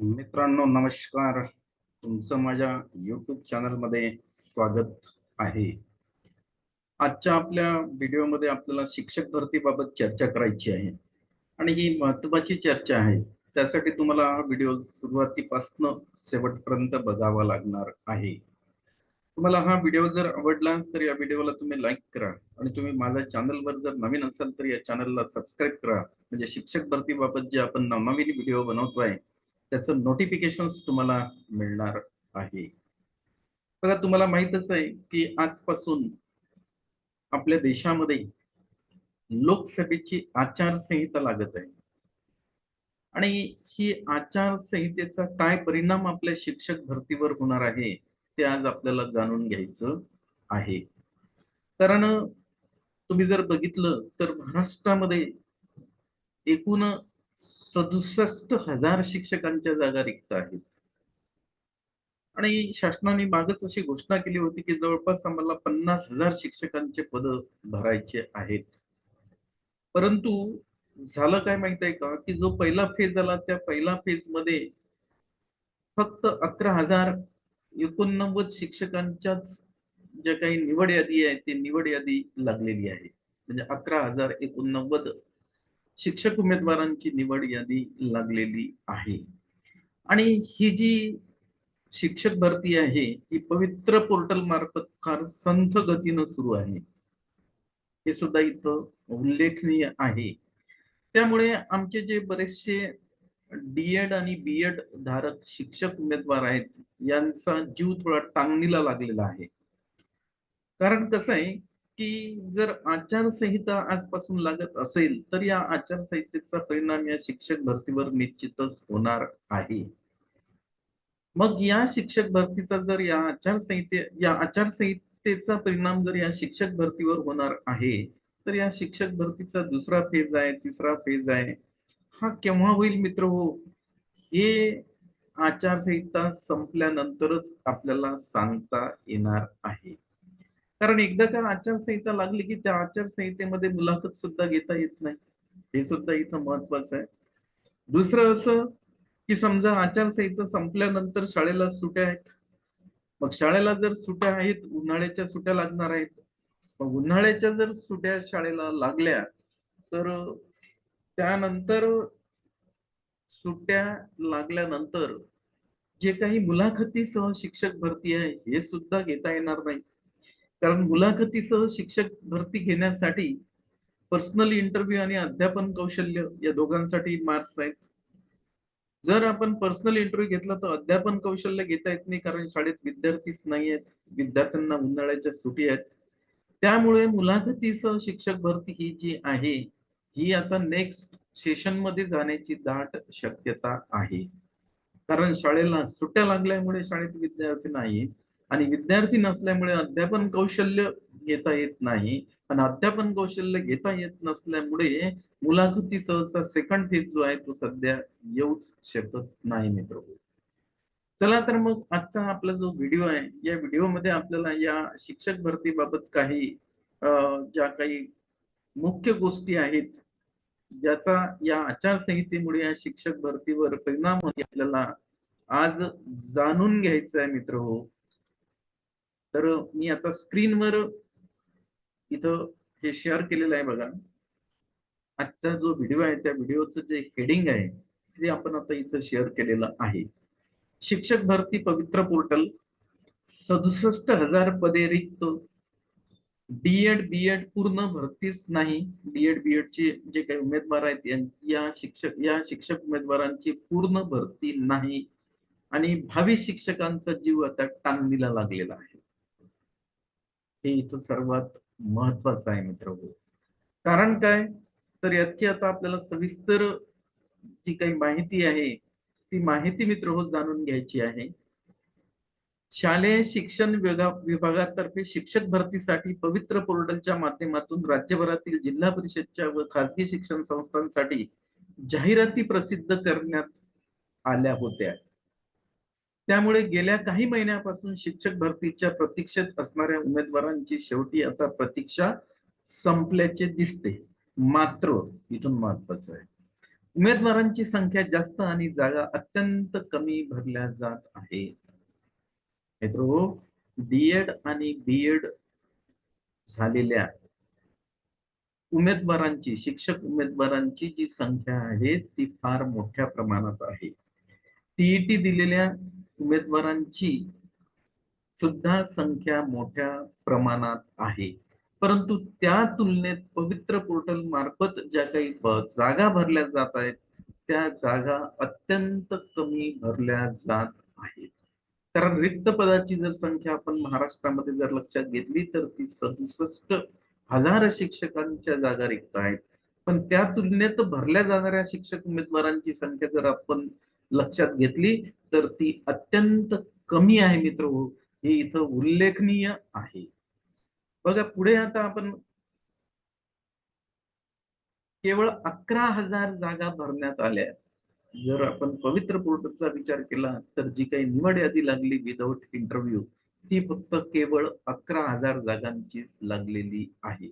मित्रांनो नमस्कार. तुमचं माझ्या युट्यूब चॅनलमध्ये स्वागत आहे. आजच्या आपल्या व्हिडिओमध्ये आपल्याला शिक्षक भरतीबाबत चर्चा करायची आहे आणि ही महत्वाची चर्चा आहे. त्यासाठी तुम्हाला हा व्हिडिओ सुरुवातीपासून शेवटपर्यंत बघावा लागणार आहे. तुम्हाला हा व्हिडिओ जर आवडला तर या व्हिडिओला तुम्ही लाईक करा आणि तुम्ही माझ्या चॅनलवर जर नवीन असाल तर या चॅनलला सबस्क्राईब करा. म्हणजे शिक्षक भरतीबाबत जे आपण नवनवीन व्हिडिओ बनवतो आहे त्याचं नोटिफिकेशन तुम्हाला मिळणार आहे. बघा तुम्हाला माहितच आहे की आजपासून आपल्या देशामध्ये लोकसभेची आचारसंहिता लागत आहे. आणि ही आचारसंहितेचा काय परिणाम आपल्या शिक्षक भरतीवर होणार आहे ते आज आपल्याला जाणून घ्यायचं आहे. कारण तुम्ही जर बघितलं तर महाराष्ट्रामध्ये एकूण सदुसष्ट हजार शिक्षकांच्या जागा रिक्त आहेत. आणि शासनाने मागच अशी घोषणा केली होती की जवळपास आम्हाला पन्नास हजार शिक्षकांचे पद भरायचे आहेत. परंतु झालं काय माहीत आहे का? की जो पहिला फेज आला त्या पहिला फेजमध्ये फक्त अकरा हजार एकोणनव्वद शिक्षकांच्याच ज्या काही निवड यादी आहे ती निवड यादी लागलेली आहे. म्हणजे अकरा हजार एकोणनव्वद शिक्षक उमेदवारांची निवड यादी लागलेली आहे. आणि ही जी शिक्षक भरती आहे ही पवित्र पोर्टल मार्फत फार संथ गतीनं सुरू आहे. हे सुद्धा इथं उल्लेखनीय आहे. त्यामुळे आमचे जे बरेचसे डीएड आणि बीएड धारक शिक्षक उमेदवार आहेत यांचा जीव थोडा टांगणीला लागलेला आहे. कारण कसं आहे की जर आचारसंहिता आजपासून लागत असेल तर या आचारसंहितेचा परिणाम या शिक्षक भरतीवर निश्चितच होणार आहे. मग या शिक्षक भरतीचा जर या आचारसंहिते या आचारसंहितेचा परिणाम जर या शिक्षक भरतीवर होणार आहे तर या शिक्षक भरतीचा दुसरा फेज आहे तिसरा फेज आहे. हा केव्हा होईल मित्र हो? हे आचारसंहिता संपल्यानंतरच आपल्याला सांगता येणार आहे. कारण एकदा का आचारसंहिता लागली की त्या आचारसंहितेमध्ये मुलाखत सुद्धा घेता येत नाही. हे सुद्धा इथं महत्वाचं आहे. दुसरं असं की समजा आचारसंहिता संपल्यानंतर शाळेला सुट्या आहेत. मग शाळेला जर सुट्या आहेत उन्हाळ्याच्या सुट्या लागणार आहेत. मग उन्हाळ्याच्या जर सुट्या शाळेला लागल्या तर त्यानंतर सुट्या लागल्यानंतर जे काही मुलाखती सह शिक्षक भरती आहे हे सुद्धा घेता येणार नाही. कारण मुलाखतीसह शिक्षक भरती घेण्यासाठी पर्सनल इंटरव्ह्यू आणि अध्यापन कौशल्य या दोघांसाठी मार्क्स आहेत. जर आपण पर्सनल इंटरव्ह्यू घेतला तर अध्यापन कौशल्य घेता येत नाही कारण शाळेत विद्यार्थीच नाही आहेत विद्यार्थ्यांना उन्हाळ्याच्या सुटी आहेत. त्यामुळे मुलाखतीसह शिक्षक भरती ही जी आहे ही आता नेक्स्ट सेशनमध्ये जाण्याची दाट शक्यता आहे. कारण शाळेला सुट्ट्या लागल्यामुळे शाळेत विद्यार्थी नाही आणि विद्यार्थी नसल्यामुळे अध्यापन कौशल्य घेता येत नाही. आणि अध्यापन कौशल्य घेता येत नसल्यामुळे मुलाखती सहसा सेकंड फेज जो आहे तो सध्या येऊच शकत नाही मित्र. चला तर मग आजचा आपला जो व्हिडिओ आहे या व्हिडिओमध्ये आपल्याला या शिक्षक भरतीबाबत काही ज्या काही मुख्य गोष्टी आहेत ज्याचा या आचारसंहितेमुळे या शिक्षक भरतीवर परिणाम होते आपल्याला आज जाणून घ्यायचं आहे मित्र हो. तर मी आता स्क्रीनवर इथं हे शेअर केलेलं आहे बघा. आजचा जो व्हिडिओ आहे त्या व्हिडिओचं जे हेडिंग आहे ते आपण आता इथं शेअर केलेलं आहे. शिक्षक भरती पवित्र पोर्टल सदुसष्ट हजार पदे रिक्त. डीएड बीएड पूर्ण भरतीच नाही. डीएड बीएड चे जे काही उमेदवार आहेत या शिक्षक या शिक्षक उमेदवारांची पूर्ण भरती नाही. आणि भावी शिक्षकांचा जीव आता टांगणीला लागलेला आहे. हे इथं सर्वात महत्वाचं आहे मित्र हो. कारण काय? तर याची आता आपल्याला सविस्तर जी काही माहिती आहे ती माहिती मित्र हो जाणून घ्यायची आहे. शालेय शिक्षण विभागातर्फे शिक्षक भरतीसाठी पवित्र पोर्टलच्या माध्यमातून राज्यभरातील जिल्हा परिषदच्या व खासगी शिक्षण संस्थांसाठी जाहिराती प्रसिद्ध करण्यात आल्या होत्या. त्यामुळे गेल्या काही महिन्यापासून शिक्षक भरतीच्या प्रतीक्षेत असणाऱ्या उमेदवारांची शेवटी आता प्रतीक्षा संपल्याचे दिसते. मात्र इथून महत्वाचं आहे. उमेदवारांची संख्या जास्त आणि जागा अत्यंत कमी भरल्या जात आहेत. मित्र डीएड आणि बीएड झालेल्या उमेदवारांची शिक्षक उमेदवारांची जी संख्या आहे ती फार मोठ्या प्रमाणात आहे. टीईटी दिलेल्या उमेदवारांची सुद्धा संख्या मोठ्या प्रमाणात आहे. परंतु त्या तुलनेत पवित्र पोर्टल मार्फत ज्या काही जागा भरल्या जात आहेत त्या जागा अत्यंत कमी भरल्या जात आहेत. कारण रिक्त पदाची जर संख्या आपण महाराष्ट्रामध्ये जर लक्षात घेतली तर ती सदुसष्ट हजार शिक्षकांच्या जागा रिक्त आहेत. पण त्या तुलनेत भरल्या जाणाऱ्या शिक्षक उमेदवारांची संख्या जर आपण लक्षात घेतली तर ती अत्यंत कमी आहे मित्र हो. हे. इथं उल्लेखनीय आहे. बघा पुढे आता आपण केवळ अकरा हजार जागा भरण्यात आल्या जर आपण पवित्र पोर्टलचा विचार केला तर जी काही निवड यादी लागली विदाउट इंटरव्ह्यू ती फक्त केवळ अकरा हजार जागांचीच लागलेली आहे.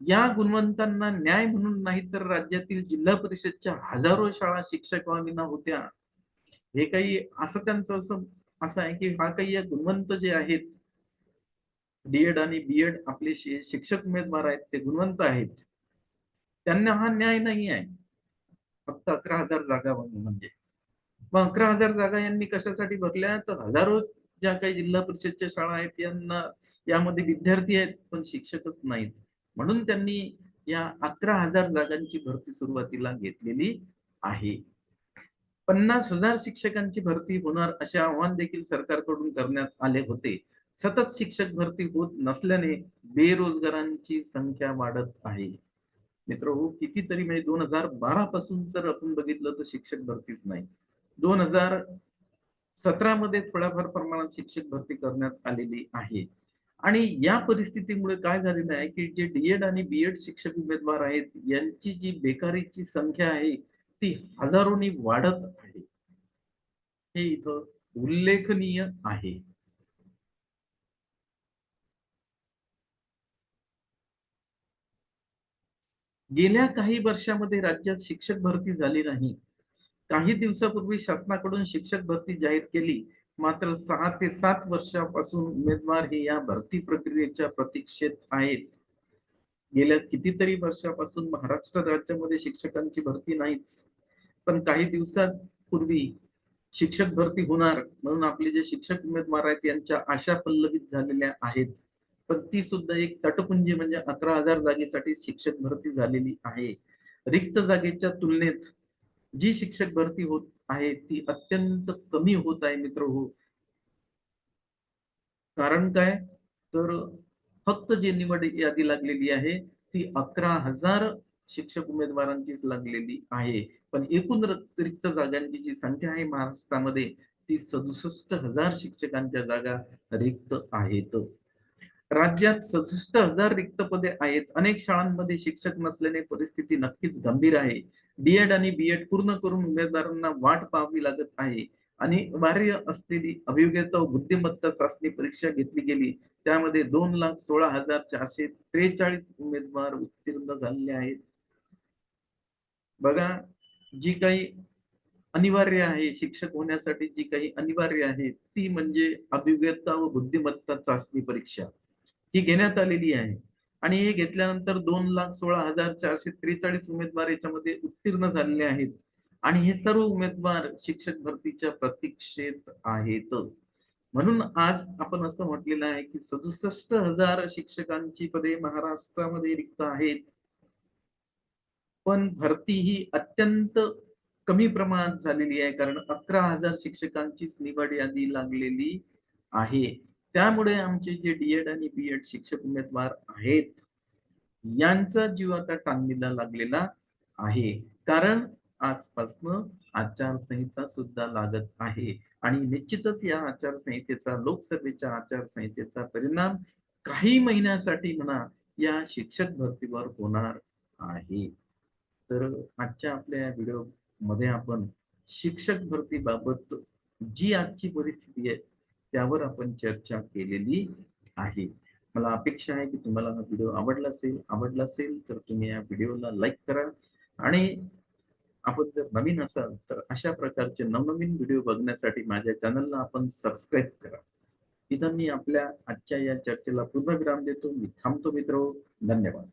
या गुणवंतांना न्याय म्हणून नाही तर राज्यातील जिल्हा परिषदच्या हजारो शाळा शिक्षक शिक्षकांना होत्या. हे काही असं त्यांचं असं असं आहे की हा काही गुणवंत जे आहेत डीएड आणि बीएड आपले शिक्षक उमेदवार आहेत ते गुणवंत आहेत. त्यांना हा न्याय नाही आहे. फक्त अकरा हजार जागा म्हणजे. मग अकरा हजार जागा यांनी कशासाठी भरल्या? तर हजारो ज्या काही जिल्हा परिषदच्या शाळा आहेत यांना यामध्ये विद्यार्थी आहेत पण शिक्षकच नाहीत. म्हणून त्यांनी या अकरा हजार जागांची भरती सुरुवातीला घेतलेली आहे. पन्नास हजार शिक्षकांची भरती होणार असे आव्हान देखील सरकारकडून करण्यात आले होते. सतत शिक्षक भरती होत नसल्याने बेरोजगारांची संख्या वाढत आहे. मित्र हो कितीतरी म्हणजे दोन हजार बारा पासून जर आपण बघितलं तर शिक्षक भरतीच नाही. दोन हजार सतरा मध्ये थोड्याफार प्रमाणात शिक्षक भरती करण्यात आलेली आहे. आणि या परिस्थितीमुळे काय झालेलं आहे की जे डीएड आणि बीएड शिक्षक उमेदवार आहेत यांची जी बेकारीची संख्या आहे ती हजारोनी वाढत आहे. हे इथं उल्लेखनीय आहे. गेल्या काही वर्षामध्ये राज्यात शिक्षक भरती झाली नाही. काही दिवसापूर्वी शासनाकडून शिक्षक भरती जाहीर केली. मात्र सहा ते सात वर्षापासून उमेदवार हे या भरती प्रक्रियेच्या प्रतीक्षेत आहेत. गेल्या कितीतरी वर्षापासून महाराष्ट्र राज्यामध्ये शिक्षकांची भरती नाहीच. पण काही दिवसांपूर्वी शिक्षक भरती होणार म्हणून आपले जे शिक्षक उमेदवार आहेत यांच्या आशा पल्लवित झालेल्या आहेत. पण ती सुद्धा एक तटपुंजी म्हणजे अकरा हजार जागेसाठी शिक्षक भरती झालेली आहे. रिक्त जागेच्या तुलनेत जी शिक्षक भरती होत आहे ती अत्यंत कमी होत आहे मित्र हो. कारण काय? तर फक्त जी निवड यादी लागलेली आहे ती अकरा हजार शिक्षक उमेदवारांचीच लागलेली आहे. पण एकूण रिक्त जागांची जी संख्या आहे महाराष्ट्रामध्ये ती सदुसष्ट हजार शिक्षकांच्या जागा रिक्त आहेत. राज्यात सदुसष्ट हजार रिक्त पदे आहेत. अनेक शाळांमध्ये शिक्षक नसल्याने परिस्थिती नक्कीच गंभीर आहे. डीएड आणि बीएड पूर्ण करून उमेदवारांना वाट पाहावी लागत आहे. आणि वार्य असलेली अभियोग्यता व बुद्धिमत्ता चाचणी परीक्षा घेतली गेली. त्यामध्ये दोन लाख सोळा हजार चारशे त्रेचाळीस उमेदवार उत्तीर्ण झालेले आहेत. बघा जी काही अनिवार्य आहे शिक्षक होण्यासाठी जी काही अनिवार्य आहे ती म्हणजे अभिव्यक्ता व बुद्धिमत्ता चाचणी परीक्षा. ही घेण्यात आलेली आहे. आणि हे घेतल्यानंतर दोन लाख सोळा हजार चारशे त्रेचाळीस उमेदवार याच्यामध्ये उत्तीर्ण झालेले आहेत. आणि हे सर्व उमेदवार शिक्षक भरतीच्या प्रतीक्षेत आहेत. म्हणून आज आपण असं म्हटलेलं आहे की सदुसष्ट हजार शिक्षकांची पदे महाराष्ट्रामध्ये रिक्त आहेत. पण भरती ही अत्यंत कमी प्रमाणात झालेली आहे कारण अकरा हजार शिक्षकांचीच निवड यादी लागलेली आहे. त्यामुळे आमचे जे डीएड आणि बीएड शिक्षक उमेदवार आहेत यांचा जीव आता टांगणीला लागलेला आहे. कारण आजपासून आचारसंहिता सुद्धा लागत आहे. आणि निश्चितच या आचारसंहितेचा लोकसभेच्या आचारसंहितेचा परिणाम काही महिन्यासाठी म्हणा या शिक्षक भरतीवर होणार आहे. तर आजच्या आपल्या व्हिडिओमध्ये आपण शिक्षक भरतीबाबत जी आजची परिस्थिती आहे त्यावर आपण चर्चा केलेली आहे. मला अपेक्षा आहे की तुम्हाला हा व्हिडिओ आवडला असेल आवडला असेल तर तुम्ही या व्हिडिओला लाईक करा. आणि आपण जर नवीन असाल तर अशा प्रकारचे नवनवीन व्हिडिओ बघण्यासाठी माझ्या चॅनलला आपण सबस्क्राईब करा. इथं मी आपल्या आजच्या या चर्चेला पूर्ण विराम देतो. मी थांबतो मित्र हो. धन्यवाद.